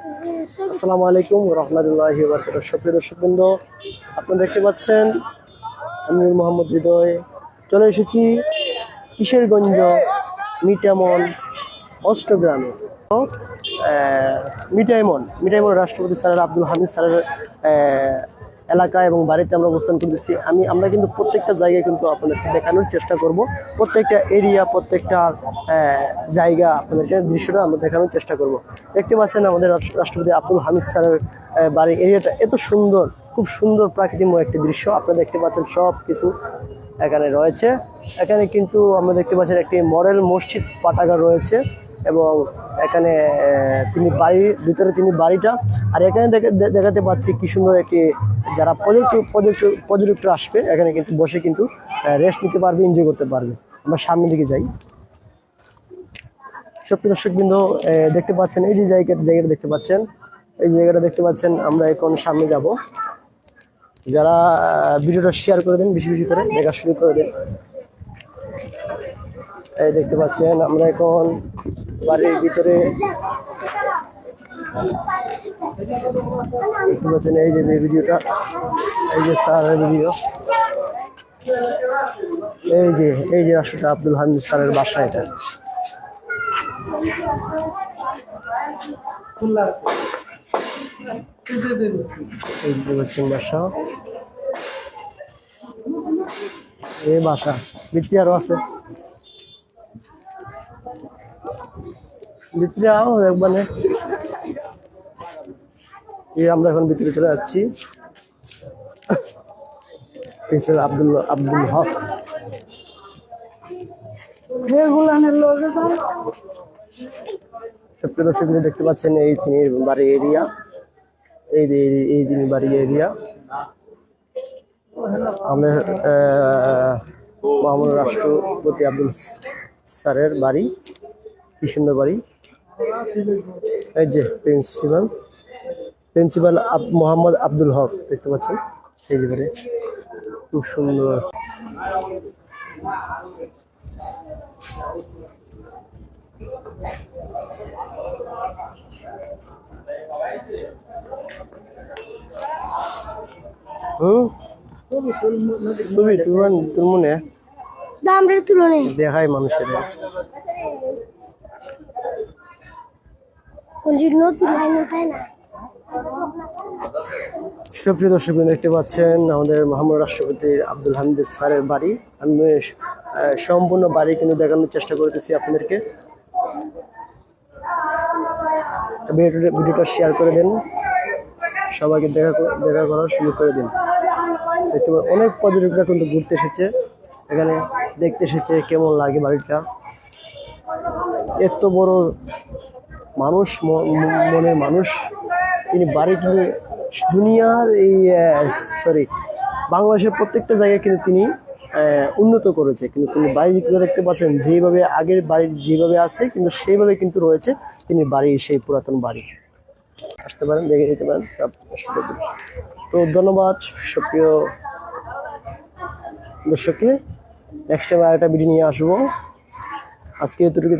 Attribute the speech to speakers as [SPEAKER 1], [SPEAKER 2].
[SPEAKER 1] আসসালামু আলাইকুম রহমতুল্লাহ সুপ্রিয় দর্শকবৃন্দ আপনারা দেখতে পাচ্ছেন আমি মোহাম্মদ হৃদয়। চলে এসেছি কিশোরগঞ্জ মিটামন অষ্টগ্রামে। মিটাইমন মিটাইমন রাষ্ট্রপতি স্যার আব্দুল হামিদ স্যারের এলাকা এবং বাড়িতে আমরা অবস্থান করতেছি। আমি, আমরা কিন্তু প্রত্যেকটা জায়গায় কিন্তু আপনাদেরকে দেখানোর চেষ্টা করব। প্রত্যেকটা এরিয়া প্রত্যেকটা জায়গা আপনাদেরকে দৃশ্যটা আমরা দেখানোর চেষ্টা করব। দেখতে পাচ্ছেন আমাদের রাষ্ট্রপতি আব্দুল হামিদ স্যারের বাড়ির এরিয়াটা এত সুন্দর, খুব সুন্দর প্রাকৃতিকময় একটি দৃশ্য। আপনারা দেখতে পাচ্ছেন সব কিছু এখানে রয়েছে। এখানে কিন্তু আমরা দেখতে পাচ্ছেন একটি মডেল মসজিদ পাঠাগার রয়েছে। এবং এখানে তিনি বাড়ির ভিতরে তিনি বাড়িটা, আর এখানে দেখে- দেখাতে পাচ্ছি কি সুন্দর একটি, যারা পর্যটক পর্যটক পর্যটকরা আসবে, এখানে কিন্তু বসে কিন্তু রেস্ট নিতে পারবে এনজয় করতে পারবে। আমরা সামনের দিকে যাই। সুপ্রিয় দর্শকবৃন্দ দেখতে পাচ্ছেন, এই যে জায়গা জায়গাটা দেখতে পাচ্ছেন, এই জায়গাটা দেখতে পাচ্ছেন, আমরা এখন সামনে যাব। যারা ভিডিওটা শেয়ার করে দেন, বেশি বেশি করে দেখা শুরু করে দেন। এই দেখতে পাচ্ছেন, আমরা এখন বাড়ির ভিতরে দেখতে পাচ্ছেন, এই যে ভিডিওটা, এই যে স্যারের ভিডিও। এই যে এই যে রাষ্ট্রটা আব্দুল হামিদ স্যারের বাসা এটা। যে হচ্ছেন বাসা। এই বাসা ভিত্তি আরও আছে। ভিতরে আও একবারে। এই আমরা এখন ভিতরে চলে যাচ্ছি। আব্দুল আব্দুল হক। সপ্রিয় দর্শক দেখতে পাচ্ছেন এই তিনি বাড়ি এরিয়া। এই- এই তিনি বাড়ি এরিয়া। আমাদের মহামান্য রাষ্ট্রপতি আব্দুল স্যারের বাড়ি কি সুন্দর বাড়ি। এই যে প্রিন্সিপাল প্রিন্সিপাল মোহাম্মদ আব্দুল হক, দেখতে পাচ্ছেন? এই যে বাড়ি। খুব সুন্দর। হুম? মনে দেখায় মানুষের সুপ্রিয় দর্শক দেখতে পাচ্ছেন আমাদের মোহাম্মদ রাষ্ট্রপতি আব্দুল হামিদ স্যারের বাড়ি। আমি সম্পূর্ণ বাড়ি কিন্তু দেখানোর চেষ্টা করতেছি আপনাদেরকে। ভিডিওটা শেয়ার করে দিন। সবাইকে দেখা দেখা করার সুযোগ করে দিন। দেখতে অনেক পর্যটকরা কিন্তু ঘুরতে এসেছে। এখানে দেখতে এসেছে কেমন লাগে বাড়িটা। এত বড় মানুষ মনের মানুষ। তিনি বাড়ি কিনে দুনিয়ার এই সরি বাংলাদেশের প্রত্যেকটা জায়গায় কিন্তু তিনি উন্নত করেছে। কিন্তু তিনি বাড়ি দেখতে পাচ্ছেন, যেভাবে আগের বাড়ি যেভাবে আছে, কিন্তু সেইভাবে কিন্তু রয়েছে। তিনি বাড়ি, সেই পুরাতন বাড়ি। আসতে পারেন, দেখে নিতে পারেন। তো ধন্যবাদ সক্রিয় দর্শককে নেক্সট টাইম আরেকটা ভিডিও নিয়ে আসব আজকে এতটুকু